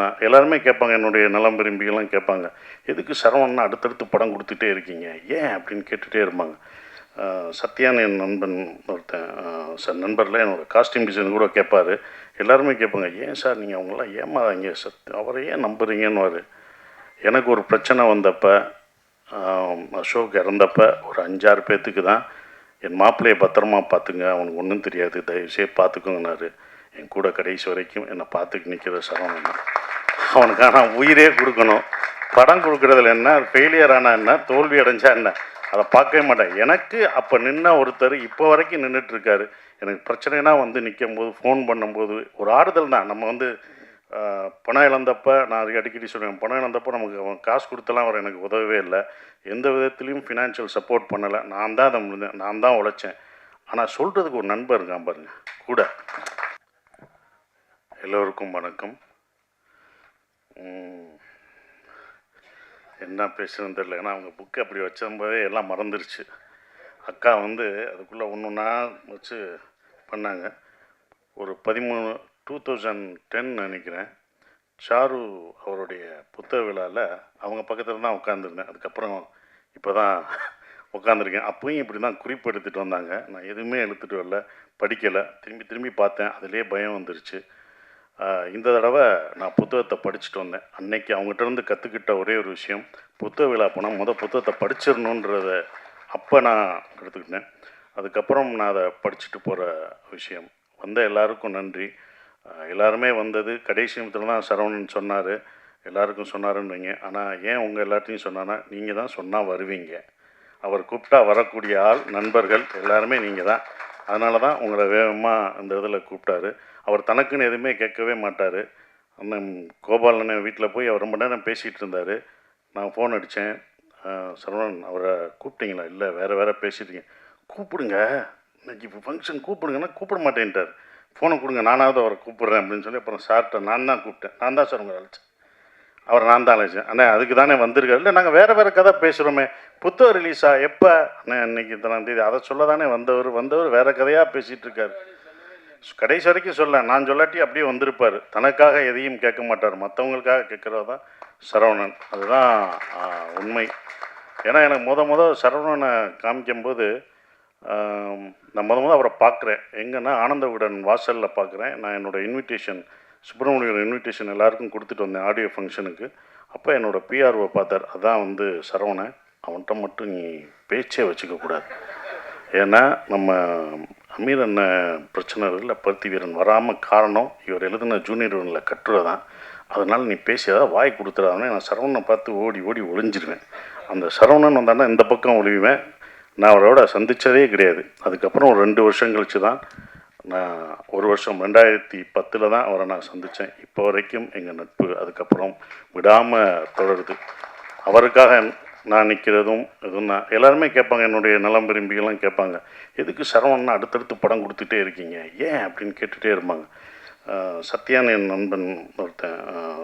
இதுதான் எல்லாருமே கேட்பாங்க என்னுடைய நலம் விரும்பிகள்லாம் கேட்பாங்க. எதுக்கு சரவணன் அடுத்தடுத்து படம் கொடுத்துட்டே இருக்கீங்க? ஏன் அப்படின்னு கேட்டுகிட்டே இருப்பாங்க. சத்யான்னு என் நண்பன் ஒருத்தன் சார் நண்பரில் என்னோடய காஸ்டியூம் டிசைன் கூட கேட்பார். எல்லாருமே கேட்பாங்க ஏன் சார் நீங்கள் அவங்களாம் ஏமாறாங்க சத் அவரை ஏன் நம்புறீங்கன்னு எனக்கு ஒரு பிரச்சனை வந்தப்போ அசோக் இறந்தப்ப ஒரு அஞ்சாறு பேர்த்துக்கு தான் என் மாப்பிள்ளையை பத்திரமா பார்த்துங்க அவனுக்கு ஒன்றும் தெரியாது தயவுசெய்து பார்த்துக்கோங்கனாரு என் கூட கடைசி வரைக்கும் என்னை பார்த்துக்கு நிற்கிற சரவணன் தான். அவனுக்கான உயிரே கொடுக்கணும். படம் கொடுக்குறதுல என்ன ஃபெயிலியர் ஆனால் என்ன தோல்வி அடைஞ்சா என்ன அதை பார்க்கவே மாட்டேன். எனக்கு அப்போ நின்ன ஒருத்தர் இப்போ வரைக்கும் நின்றுட்டுருக்காரு எனக்கு பிரச்சனைனா வந்து நிற்கும் போது ஃபோன் பண்ணும்போது ஒரு ஆறுதல் தான். நம்ம வந்து பணம் இழந்தப்ப நான் அடிக்கடி சொல்லுவேன் பணம் இழந்தப்போ நமக்கு அவன் காசு கொடுத்தலாம் அவர் எனக்கு உதவவே இல்லை. எந்த விதத்துலேயும் ஃபினான்ஷியல் சப்போர்ட் பண்ணலை. நான் தான் அதை முடிஞ்சேன் நான் தான் உழைச்சேன். ஆனால் சொல்கிறதுக்கு ஒரு நண்பர் இருக்கான் பாருங்க கூட. எல்லோருக்கும் வணக்கம். என்ன பேசுறதுன்னு தெரியல. ஏன்னா அவங்க புக்கு அப்படி வச்சம்போதே எல்லாம் மறந்துருச்சு. அக்கா வந்து அதுக்குள்ளே ஒன்று ஒன்றா வச்சு பண்ணாங்க. ஒரு பதிமூணு டூ தௌசண்ட் டென் நினைக்கிறேன். சாரு அவருடைய புத்தக விழாவில் அவங்க பக்கத்தில் தான் உட்காந்துருந்தேன் அதுக்கப்புறம் இப்போ தான் உட்காந்துருக்கேன் அப்பயும் இப்படி தான் குறிப்பு எடுத்துகிட்டு வந்தாங்க. நான் எதுவுமே எடுத்துகிட்டு வரல படிக்கலை. திரும்பி திரும்பி பார்த்தேன். அதிலே பயம் வந்துருச்சு. இந்த தடவை நான் புத்தகத்தை படிச்சுட்டு வந்தேன். அன்னைக்கு அவங்ககிட்ட இருந்து கற்றுக்கிட்ட ஒரே ஒரு விஷயம் புத்தக விழா போனால் மொதல் புத்தகத்தை படிச்சிடணுன்றத அப்போ நான் எடுத்துக்கிட்டேன் அதுக்கப்புறம் நான் அதை படிச்சுட்டு போகிற விஷயம். வந்த எல்லாருக்கும் நன்றி. எல்லாருமே வந்தது. கடைசி நிமிடத்தில் தான் சரவணன் சொன்னார். எல்லாருக்கும் சொன்னாருன்றீங்க. ஆனால் ஏன் உங்கள் எல்லாத்தையும் சொன்னான்னா நீங்கள் தான் சொன்னால் வருவீங்க. அவர் கூப்பிட்டா வரக்கூடிய ஆள் நண்பர்கள் எல்லாருமே நீங்கள் தான். அதனால தான் உங்களை வேகமாக இந்த இதில் கூப்பிட்டாரு. அவர் தனக்குன்னு எதுவுமே கேட்கவே மாட்டார். அண்ணன் கோபால் அண்ணன் வீட்டில் போய் அவர் ரொம்ப நேரம் பேசிகிட்டு இருந்தார். நான் ஃபோன் அடித்தேன் சரவணன் அவரை கூப்பிட்டீங்களா? இல்லை வேறு வேறு பேசிட்டீங்க. கூப்பிடுங்க. இன்னைக்கு இப்போ ஃபங்க்ஷன் கூப்பிடுங்கன்னா கூப்பிட மாட்டேன்ட்டார். ஃபோனை கொடுங்க நானாவது அவரை கூப்பிட்றேன் அப்படின்னு சொல்லி அப்புறம் சார்கிட்ட நான் தான் கூப்பிட்டேன். நான் தான் சார் உங்களை அழைச்சேன். அவர் நான் தான் அழைச்சேன். அண்ணே அதுக்கு தானே வந்திருக்காரு. இல்லை நாங்கள் வேறு வேறு கதை பேசுகிறோமே புத்தகம் ரிலீஸா எப்போ? அண்ணே இன்னைக்கு இத்தனாம் தேதி. அதை சொல்ல தானே வந்தவர் வந்தவர் வேறு கதையாக பேசிகிட்டு இருக்காரு. கடைசி வரைக்கும் சொல்ல நான் சொல்லாட்டி அப்படியே வந்திருப்பார். தனக்காக எதையும் கேட்க மாட்டார். மற்றவங்களுக்காக கேட்குறது தான் சரவணன். அதுதான் உண்மை. ஏன்னா எனக்கு முத முத சரவணனை காமிக்கும்போது நான் முத முத அவரை பார்க்குறேன். எங்கன்னா ஆனந்த விடன் வாசலில் பார்க்குறேன். நான் என்னோடய இன்விடேஷன் சுப்பிரமணியோட இன்விடேஷன் எல்லாருக்கும் கொடுத்துட்டு வந்தேன் ஆடியோ ஃபங்க்ஷனுக்கு அப்போ என்னோடய பிஆர்ஓ பார்த்தார். அதான் வந்து சரவணன். அவன்கிட்ட மட்டும் நீ பேச்சே வச்சுக்கக்கூடாது. ஏன்னா நம்ம அமீர் அண்ணன் பிரச்சனை இல்லை பருத்தி வீரன் வராமல் காரணம் இவர் எழுதின ஜூனியர் ஒன்றில் கட்டுரை தான். அதனால் நீ பேசியதா வாய் கொடுத்துடாதே நான் சரவணனை பார்த்து ஓடி ஓடி ஒளிஞ்சிருவேன். அந்த சரவணன் வந்தான்னா இந்த பக்கம் ஒளிவேன் நான் அவரோட சந்தித்ததே கிடையாது. அதுக்கப்புறம் ஒரு ரெண்டு வருஷம் கழிச்சு தான் நான் ஒரு வருஷம் ரெண்டாயிரத்தி பத்தில் தான் அவரை நான் சந்தித்தேன் இப்போ வரைக்கும் எங்கள் நட்பு அதுக்கப்புறம் விடாமல் தொடருது. அவருக்காக நான் நிற்கிறதும் இதுவும் எல்லாருமே கேட்பாங்க என்னுடைய நலம் விரும்பிகள்லாம் கேட்பாங்க. எதுக்கு சரவணன் அடுத்தடுத்து படம் கொடுத்துட்டே இருக்கீங்க? ஏன் அப்படின்னு கேட்டுகிட்டே இருப்பாங்க. சத்யான்னு என் நண்பன் ஒருத்தன்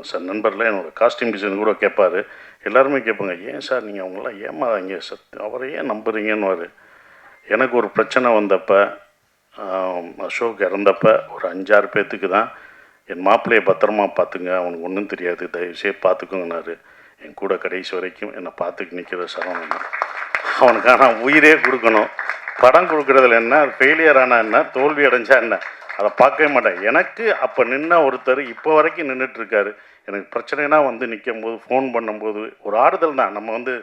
சார் நண்பரில் என்னோடய காஸ்டியூம் டிசைன் கூட கேட்பார். எல்லாருமே கேட்பாங்க ஏன் சார் நீங்கள் அவங்களாம் ஏமாறாங்க சத் அவரை ஏன் நம்புறீங்கன்னு எனக்கு ஒரு பிரச்சனை வந்தப்போ அசோக் இறந்தப்போ ஒரு அஞ்சாறு பேர்த்துக்கு தான் என் மாப்பிள்ளையை பத்திரமா பார்த்துங்க அவனுக்கு ஒன்றும் தெரியாது தயவுசெய்து பார்த்துக்கோங்கனாரு என் கூட கடைசி வரைக்கும் என்னை பார்த்துக்கு நிற்கிற சரவணன் தான். ஆனால் உயிரே கொடுக்கணும். படம் கொடுக்குறதுல என்ன ஃபெயிலியர் ஆனால் என்ன தோல்வி அடைஞ்சா என்ன அதை பார்க்கவே மாட்டேன். எனக்கு அப்போ நின்ன ஒருத்தர் இப்போ வரைக்கும் நின்றுட்டுருக்காரு எனக்கு பிரச்சனைனா வந்து நிற்கும் போது ஃபோன் பண்ணும்போது ஒரு ஆறுதல் தான். நம்ம வந்து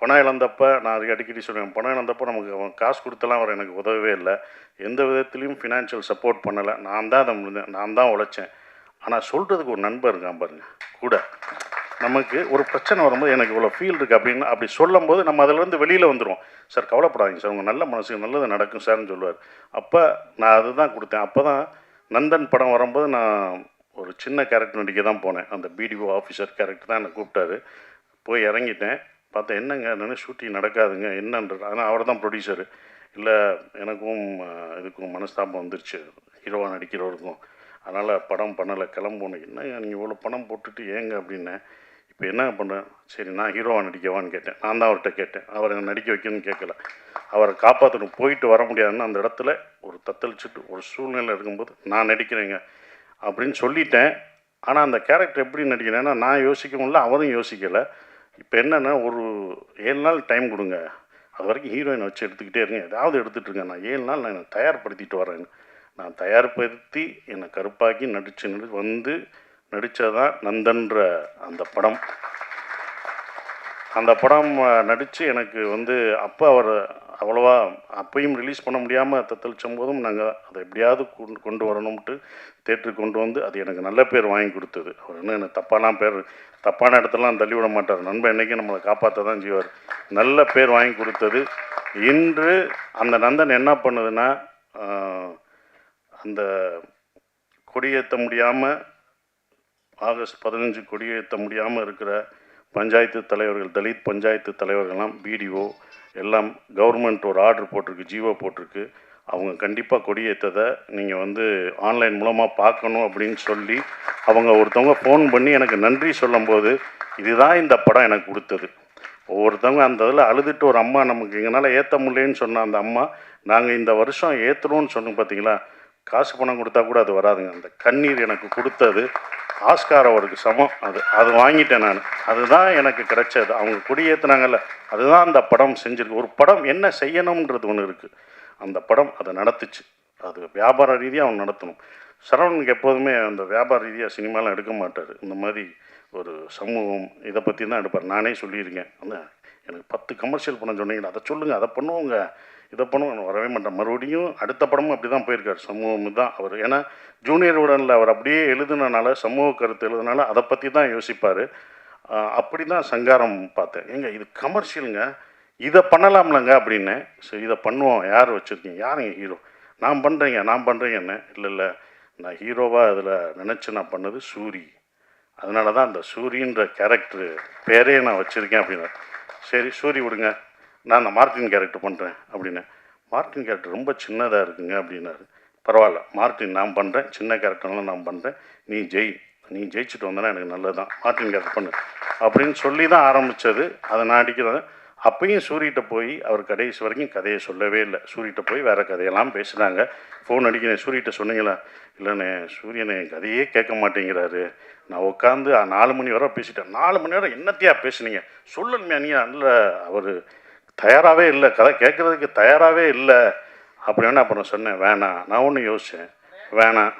பணம் இழந்தப்ப நான் அடிக்கடி சொல்லுவேன் பணம் இழந்தப்போ நமக்கு அவன் காசு கொடுத்தலாம் அவர் எனக்கு உதவவே இல்லை. எந்த விதத்துலேயும் ஃபினான்ஷியல் சப்போர்ட் பண்ணலை. நான் தான் அதை முடிஞ்சேன் நான் தான் உழைச்சேன். ஆனால் சொல்கிறதுக்கு ஒரு நண்பர் இருக்கான் பாருங்க கூட. நமக்கு ஒரு பிரச்சனை வரும்போது எனக்கு இவ்வளோ ஃபீல் இருக்குது அப்படின்னு அப்படி சொல்லும் போது நம்ம அதிலேருந்து வெளியில் வந்துடுவோம் சார் கவலைப்படாதீங்க சார். உங்கள் நல்ல மனசுக்கு நல்லது நடக்கும் சார்னு சொல்லுவார். அப்போ நான் அதுதான் கொடுத்தேன். அப்போ தான் நந்தன் படம் வரும்போது நான் ஒரு சின்ன கேரக்டர் நடிக்க தான் போனேன். அந்த பிடிஓ ஆஃபீஸர் கேரக்டர் தான் என்னை கூப்பிட்டாரு. போய் இறங்கிட்டேன். பார்த்தேன் என்னங்க? என்னென்னு ஷூட்டிங் நடக்காதுங்க. என்னன்றது ஆனால் அவர் தான் ப்ரொடியூசரு இல்லை எனக்கும் இதுக்கும் மனஸ்தாபம் வந்துருச்சு. ஹீரோவாக நடிக்கிறவருக்கும். அதனால் படம் பண்ணலை. கிளம்பணும் என்ன நீங்கள் இவ்வளோ பணம் போட்டுட்டு ஏங்க? அப்படின்னேன். இப்போ என்ன பண்ணுறேன்? சரி நான் ஹீரோவாக நடிக்கவான்னு கேட்டேன். நான் தான் அவர்கிட்ட கேட்டேன். அவரை நடிக்க வைக்கணும்னு கேட்கல. அவரை காப்பாற்றணும் போயிட்டு வர முடியாதுன்னு அந்த இடத்துல ஒரு தத்தளிச்சுட்டு ஒரு சூழ்நிலை இருக்கும்போது நான் நடிக்கிறேங்க அப்படின்னு சொல்லிட்டேன். ஆனால் அந்த கேரக்டர் எப்படி நடிக்கிறேன்னா நான் யோசிக்கவும் இல்லை அவரும் யோசிக்கலை. இப்போ என்னென்னா ஒரு ஏழு நாள் டைம் கொடுங்க. அது வரைக்கும் ஹீரோயினை வச்சு எடுத்துக்கிட்டே இருங்க. ஏதாவது எடுத்துகிட்ருங்க நான் ஏழு நாள் நான் என்னை தயார்படுத்திட்டு வரேன் நான் தயார்படுத்தி என்னை கருப்பாக்கி நடித்து நடி வந்து நடித்ததான் நந்தன்ற அந்த படம். அந்த படம் நடித்து எனக்கு வந்து அப்போ அவர் அவ்வளோவா அப்பையும் ரிலீஸ் பண்ண முடியாமல் தத்தளிச்சும் போதும் நாங்கள் அதை எப்படியாவது கொண்டு கொண்டு வரணும்ட்டு தேட்டருக்கு கொண்டு வந்து அது எனக்கு நல்ல பேர் வாங்கி கொடுத்தது. அவர் இன்னும் எனக்கு தப்பாலாம் பேர் தப்பான இடத்துலலாம் தள்ளி விட மாட்டார். நண்பன் என்றைக்கும் நம்மளை காப்பாற்ற தான் செய்வார். நல்ல பேர் வாங்கி கொடுத்தது. இன்று அந்த நந்தன் என்ன பண்ணுதுன்னா அந்த கொடியேற்ற முடியாமல் ஆகஸ்ட் பதினஞ்சு கொடியேற்ற முடியாமல் இருக்கிற பஞ்சாயத்து தலைவர்கள் தலித் பஞ்சாயத்து தலைவர்கள்லாம் பிடிஓ எல்லாம் கவர்மெண்ட் ஒரு ஆர்டர் போட்டிருக்கு ஜீவோ போட்டிருக்கு. அவங்க கண்டிப்பாக கொடியேற்றதை நீங்கள் வந்து ஆன்லைன் மூலமாக பார்க்கணும் அப்படின்னு சொல்லி அவங்க ஒருத்தவங்க ஃபோன் பண்ணி எனக்கு நன்றி சொல்லும்போது இதுதான் இந்த படம் எனக்கு கொடுத்தது. ஒவ்வொருத்தவங்க அந்த இதில் அழுதுட்டு ஒரு அம்மா நமக்கு எங்களால் ஏற்ற முடியலன்னு சொன்ன அந்த அம்மா நாங்கள் இந்த வருஷம் ஏற்றுறோம்னு சொன்னோம் பார்த்தீங்களா காசு பணம் கொடுத்தா கூட அது வராதுங்க. அந்த கண்ணீர் எனக்கு கொடுத்தது. ஆஸ்கார் அவருக்கு சமம். அது அது வாங்கிட்டேன் நான். அதுதான் எனக்கு கிடைச்சது. அவங்க குடியேற்றினாங்கல்ல அதுதான் அந்த படம் செஞ்சிருக்கு. ஒரு படம் என்ன செய்யணுன்றது ஒன்று இருக்குது அந்த படம் அதை நடத்துச்சு. அது வியாபார ரீதியாக அவன் நடத்தணும். சரவணனுக்கு எப்போதுமே அந்த வியாபார ரீதியாக சினிமாலாம் எடுக்க மாட்டார். இந்த மாதிரி ஒரு சமூகம் இதை பற்றி தான் எடுப்பார். நானே சொல்லியிருக்கேன். அந்த எனக்கு பத்து கமர்ஷியல் படம் சொன்னீங்க அதை சொல்லுங்கள் அதை பண்ணுவோங்க. இதை பண்ணுவோம் நான் வரவே மாட்டேன். மறுபடியும் அடுத்த படமும் அப்படி தான் போயிருக்கார். சமூகம் தான் அவர். ஏன்னா ஜூனியர் உடனில் அவர் அப்படியே எழுதுனனால சமூக கருத்து எழுதுனால அதை பற்றி தான் யோசிப்பார். அப்படி தான் சங்காரம் பார்த்தேன். ஏங்க இது கமர்ஷியலுங்க இதை பண்ணலாம்லங்க அப்படின்னு. சரி இதை பண்ணுவோம். யார் வச்சுருக்கீங்க? யாருங்க ஹீரோ நான் பண்ணுறேங்க நான் பண்ணுறேங்கன்னு இல்லை இல்லை. நான் ஹீரோவாக அதில் நினச்சி நான் பண்ணது சூரி. அதனால தான் அந்த சூரியன்ற கேரக்டரு பேரே நான் வச்சுருக்கேன் அப்படின்னு. சரி சூரி விடுங்க. நான் அந்த மார்ட்டின் கேரக்டர் பண்ணுறேன் அப்படின்னு. மார்ட்டின் கேரக்டர் ரொம்ப சின்னதாக இருக்குங்க அப்படின்னாரு. பரவாயில்ல மார்ட்டின் நான் பண்ணுறேன் சின்ன கேரக்டர்லாம் நான் பண்ணுறேன் நீ ஜெய் நீ ஜெயிச்சுட்டு வந்தனா எனக்கு நல்லது தான் மார்ட்டின் கேரக்டர் பண்ணு அப்படின்னு சொல்லி தான் ஆரம்பித்தது அதை நான் அடிக்கிறேன். அப்பயும் சூரிகிட்ட போய் அவர் கடைசி வரைக்கும் கதையை சொல்லவே இல்லை. சூரிகிட்ட போய் வேறு கதையெல்லாம் பேசுகிறாங்க ஃபோன் அடிக்கிறேன். சூரியகிட்ட சொன்னீங்களா? இல்லைண்ணே சூரியனை என் கதையே கேட்க மாட்டேங்கிறாரு. நான் உட்காந்து நாலு மணி வரை பேசிட்டேன். நாலு மணி நேரம் என்னத்தையா பேசுனீங்க? சொல்லணுமே நீ நல்ல அவர். தயாராகவே இல்லை. கதை கேட்குறதுக்கு தயாராகவே இல்லை. அப்படின்னு அப்புறம் சொன்னேன்? வேணாம் நான் ஒன்று யோசித்தேன் வேணாம்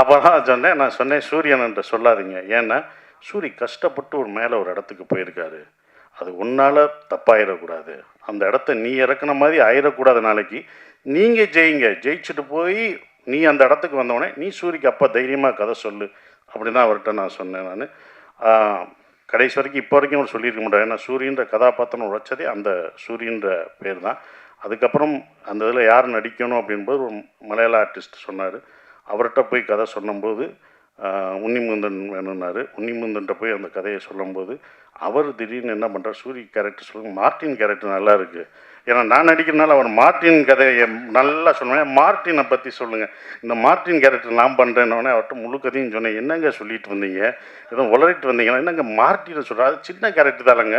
அப்போ தான் சொன்னேன் நான் சொன்னேன் சூரியன்ன்ற சொல்லாதீங்க. ஏன்னா சூரிய கஷ்டப்பட்டு ஒரு மேலே ஒரு இடத்துக்கு போயிருக்காரு. அது உன்னால் தப்பாயிடக்கூடாது. அந்த இடத்த நீ இறக்குன மாதிரி ஆயிடக்கூடாது நாளைக்கு. நீங்கள் ஜெயிங்க. ஜெயிச்சுட்டு போய் நீ அந்த இடத்துக்கு வந்தவொடனே நீ சூரிக்கு அப்பா தைரியமாக கதை சொல்லு. அப்படி தான் அவர்கிட்ட நான் சொன்னேன் நான். கடைசி வரைக்கும் இப்போ வரைக்கும் அவர் சொல்லியிருக்க மாட்டார். ஏன்னா சூரியன்ற கதாபாத்திரம் உழைச்சதே அந்த சூரியன்ற பேர் தான் அதுக்கப்புறம் அந்த இதில் யார் நடிக்கணும் அப்படின்போது ஒரு மலையாள ஆர்டிஸ்ட் சொன்னார். அவர்கிட்ட போய் கதை சொன்னபோது உன்னிமுந்தன் வேணும்னாரு. உன்னிமுந்தன்ட்ட போய் அந்த கதையை சொல்லும்போது அவர் திடீர்னு என்ன பண்ணுறார் சூரிய கேரக்டர் சொல்லுங்க மார்ட்டின் கேரக்டர் நல்லா இருக்குது ஏன்னா நான் நடிக்கிறனால அவர் மார்ட்டின் கதையை நல்லா சொல்லுவேன். மார்ட்டினை பற்றி சொல்லுங்கள் இந்த மார்ட்டின் கேரக்டர் நான் பண்ணுறேன்னொடனே அவர்கிட்ட முழு கதையும் சொன்னேன். என்னங்க சொல்லிட்டு வந்தீங்க? ஏதோ உளறிட்டு வந்தீங்கன்னா என்னங்க மார்ட்டினை சொல்கிறார் அது சின்ன கேரக்டர் தானங்க.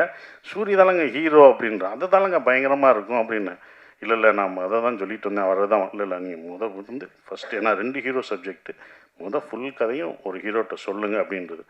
சூரிய தானங்க ஹீரோ அப்படின்றான் அது தானங்க பயங்கரமாக இருக்கும் அப்படின்னு. இல்லை இல்லை நான் அதை தான் சொல்லிட்டு வந்தேன் அவரை தான் இல்லை இல்லை நீங்கள் முத வந்து ஃபஸ்ட்டு ஏன்னா ரெண்டு ஹீரோ சப்ஜெக்ட்டு முத ஃபுல் கதையும் ஒரு ஹீரோட்ட சொல்லுங்கள் அப்படின்றது.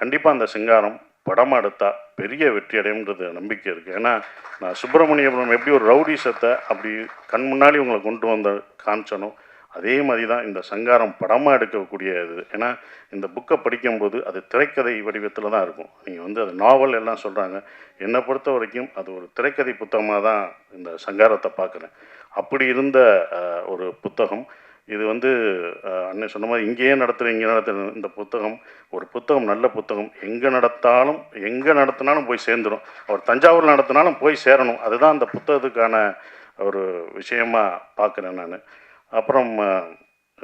கண்டிப்பாக அந்த சிங்காரம் படம் எடுத்தால் பெரிய வெற்றி அடையும்ன்றது நம்பிக்கை இருக்குது ஏன்னா நான் சுப்பிரமணியபுரம் எப்படி ஒரு ரவுடிசத்தை அப்படி கண் முன்னாடி உங்களை கொண்டு வந்த காமிச்சனோ அதே மாதிரி தான் இந்த சங்காரம் படமாக எடுக்கக்கூடிய இது ஏன்னா இந்த புக்கை படிக்கும்போது அது திரைக்கதை வடிவத்தில் தான் இருக்கும். நீங்கள் வந்து அது நாவல் எல்லாம் சொல்கிறாங்க என்னை பொறுத்த வரைக்கும் அது ஒரு திரைக்கதை புத்தகமாக தான் இந்த சங்காரத்தை பார்க்குறேன். அப்படி இருந்த ஒரு புத்தகம் இது வந்து அன்னை அண்ணன் சொன்ன மாதிரி இங்கேயே நடத்துகிற இங்கே நடத்துகிற இந்த புத்தகம் ஒரு புத்தகம் நல்ல புத்தகம். எங்கே நடத்தாலும் எங்கே நடத்தினாலும் போய் சேர்ந்துடும் அவர் தஞ்சாவூர் நடத்தினாலும் போய் சேரணும். அதுதான் அந்த புத்தகத்துக்கான ஒரு விஷயமாக பார்க்குறேன் நான். அப்புறம்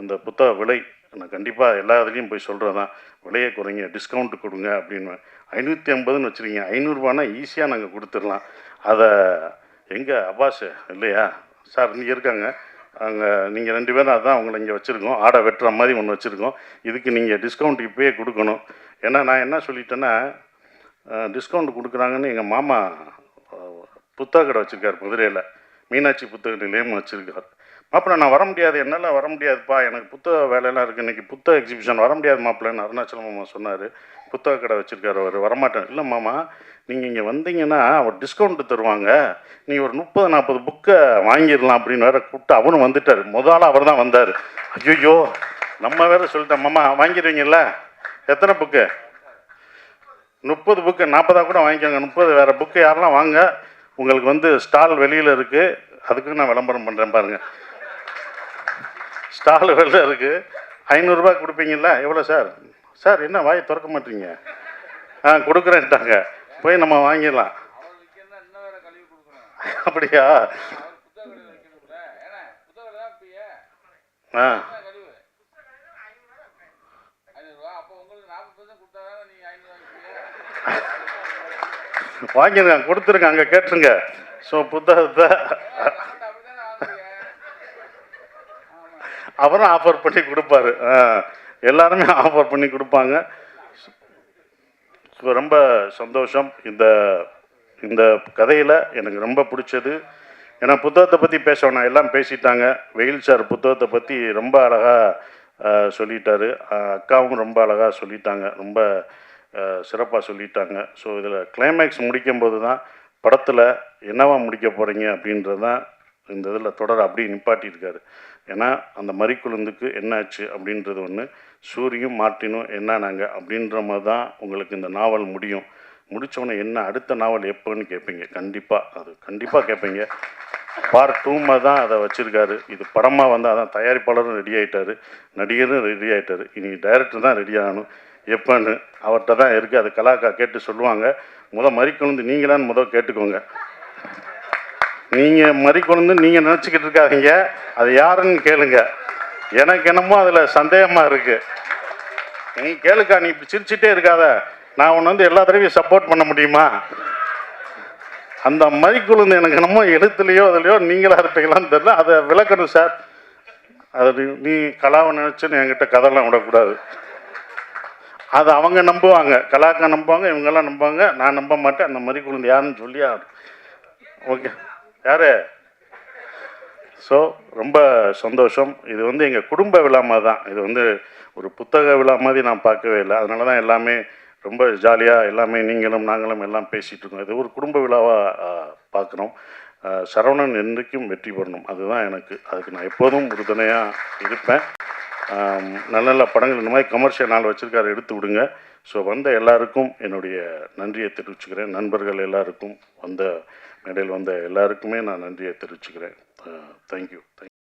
இந்த புத்தக விலை நான் கண்டிப்பாக எல்லா இதுலேயும் போய் சொல்கிறது தான். விலையை குறைங்க டிஸ்கவுண்ட் கொடுங்க அப்படின்னு. ஐநூற்றி ஐம்பதுன்னு வச்சுருக்கீங்க ஐநூறுரூவானா ஈஸியாக நாங்கள் கொடுத்துடலாம். அதை எங்கே அப்பாஸ் இல்லையா? சார் இங்கே இருக்காங்க. அங்கே நீங்கள் ரெண்டு பேரும் அதான் அவங்கள இங்கே வச்சுருக்கோம். ஆடை வெட்டுற மாதிரி ஒன்று வச்சுருக்கோம். இதுக்கு நீங்கள் டிஸ்கவுண்ட் இப்போயே கொடுக்கணும். ஏன்னா நான் என்ன சொல்லிட்டேன்னா டிஸ்கவுண்ட் கொடுக்குறாங்கன்னு எங்கள் மாமா புத்தக கடை வச்சுருக்கார் மதுரையில். மீனாட்சி புத்தக நிலையம் வச்சுருக்கார். மாப்பிள்ள நான் வர முடியாது என்னால் வர முடியாதுப்பா எனக்கு புத்தக வேலையெல்லாம் இருக்குது இன்றைக்கி புத்தக எக்ஸிபிஷன் வர முடியாது மாப்பிள்ளன்னு அருணாச்சல மாமா சொன்னார். புத்தக கடை வச்சுருக்காரு அவர். வரமாட்டேன். இல்லை மாமா நீங்கள் இங்கே வந்தீங்கன்னா அவர் டிஸ்கவுண்ட்டு தருவாங்க. நீ ஒரு முப்பது நாற்பது புக்கை வாங்கிடலாம் அப்படின்னு வேற கூப்பிட்டு அவரும் வந்துட்டார். முதல்ல அவர் தான் வந்தார். ஐயோ நம்ம வேற சொல்லிட்டேன் மாமா வாங்கிடுவீங்கல்ல? எத்தனை புக்கு முப்பது புக்கு நாற்பதாக கூட வாங்கிக்கோங்க. முப்பது வேறு புக்கு யாரெல்லாம் வாங்க உங்களுக்கு வந்து ஸ்டால் வெளியில் இருக்குது அதுக்கு நான் விளம்பரம் பண்ணுறேன் பாருங்கள் ஸ்டால் வெள்ளை இருக்குது ஐநூறுரூபா கொடுப்பீங்களா எவ்வளோ சார்? சார் என்ன வாயை திறக்க மாட்டீங்க? ஆ கொடுக்குறேன்ட்டாங்க போய் நம்ம வாங்கிடலாம். அப்படியா? ஆ. வாங்கிடுங்க கொடுத்துருங்க அங்கே கேட்டுருங்க. ஸோ புத்தகத்தை அவரும் ஆஃபர் பண்ணி கொடுப்பாரு. எல்லாருமே ஆஃபர் பண்ணி கொடுப்பாங்க. ஸோ ரொம்ப சந்தோஷம். இந்த இந்த கதையில் எனக்கு ரொம்ப பிடிச்சது. ஏன்னா புத்தகத்தை பற்றி பேசணும். எல்லாம் பேசிட்டாங்க. வெயில் சார் புத்தகத்தை பற்றி ரொம்ப அழகாக சொல்லிட்டாரு. அக்காவும் ரொம்ப அழகாக சொல்லிட்டாங்க. ரொம்ப சிறப்பாக சொல்லிட்டாங்க. ஸோ இதில் கிளைமேக்ஸ் முடிக்கும்போது தான் படத்தில் என்னவா முடிக்க போகிறீங்க அப்படின்றது தான் இந்த இதில் தொடர் அப்படியே நிப்பாட்டியிருக்காரு. ஏன்னா அந்த மறிக்குழுந்துக்கு என்னாச்சு அப்படின்றது ஒன்று சூரியும் மார்ட்டினும் என்னானாங்க அப்படின்ற மாதிரி தான் உங்களுக்கு இந்த நாவல் முடியும். முடித்தவொடனே என்ன அடுத்த நாவல் எப்போன்னு கேட்பீங்க. கண்டிப்பாக அது கண்டிப்பாக கேட்பீங்க. பார்ட் டூமாக தான் அதை வச்சுருக்காரு. இது படமாக வந்தால் அதான் தயாரிப்பாளரும் ரெடி ஆகிட்டாரு நடிகரும் ரெடி ஆகிட்டாரு இனி டைரக்டர் தான் ரெடி ஆகணும். எப்போன்னு அவர்கிட்ட தான் இருக்குது அது கலாக்கா கேட்டு சொல்லுவாங்க. முத மறிக்கொழுந்து நீங்களான்னு முத கேட்டுக்கோங்க. நீங்கள் மறிக்கொழுந்து நீங்கள் நினச்சிக்கிட்டு இருக்காதீங்க. அது யாருன்னு கேளுங்க. எனக்கு என்னமோ அதில் சந்தேகமாக இருக்குது நீ கேளுக்கா நீ இப்படி சிரிச்சிட்டே இருக்காத. நான் உன்னை வந்து எல்லா தடவையும் சப்போர்ட் பண்ண முடியுமா? அந்த மறிக்குழுந்து எனக்கு என்னமோ எழுத்துலையோ அதுலையோ நீங்களாக இருப்பீங்களான்னு தெரியல. அதை விளக்கணும் சார் அது நீ- கலாவை நினச்சின்னு என்கிட்ட கதைலாம் விடக்கூடாது. அது அவங்க நம்புவாங்க. கலாக்கா நம்புவாங்க இவங்கெல்லாம் நம்புவாங்க. நான் நம்ப மாட்டேன். அந்த மறிக்குழுந்து யாருன்னு சொல்லி ஓகே. யார்? ஸோ ரொம்ப சந்தோஷம். இது வந்து எங்கள் குடும்ப விழா மாதிரி தான் இது வந்து ஒரு புத்தக விழா மாதிரி நான் பார்க்கவே இல்லை. அதனால தான் எல்லாமே ரொம்ப ஜாலியாக எல்லாமே நீங்களும் நாங்களும் எல்லாம் பேசிகிட்டு இருக்கோம். இது ஒரு குடும்ப விழாவாக பார்க்குறோம் சரவணன் என்றைக்கும் வெற்றி பெறணும். அதுதான் எனக்கு. அதுக்கு நான் எப்போதும் உறுதுணையாக இருப்பேன். நல்ல நல்ல படங்கள். இந்த மாதிரி கமர்ஷியல் நாள் வச்சுருக்காரு எடுத்து விடுங்க. ஸோ வந்த எல்லாருக்கும் என்னுடைய நன்றியை தெரிவிச்சுக்கிறேன். நண்பர்கள் எல்லாருக்கும் வந்த மேடையில் வந்த எல்லாருக்குமே நான் நன்றியை தெரிவிச்சுக்கிறேன். Uh, thank you thank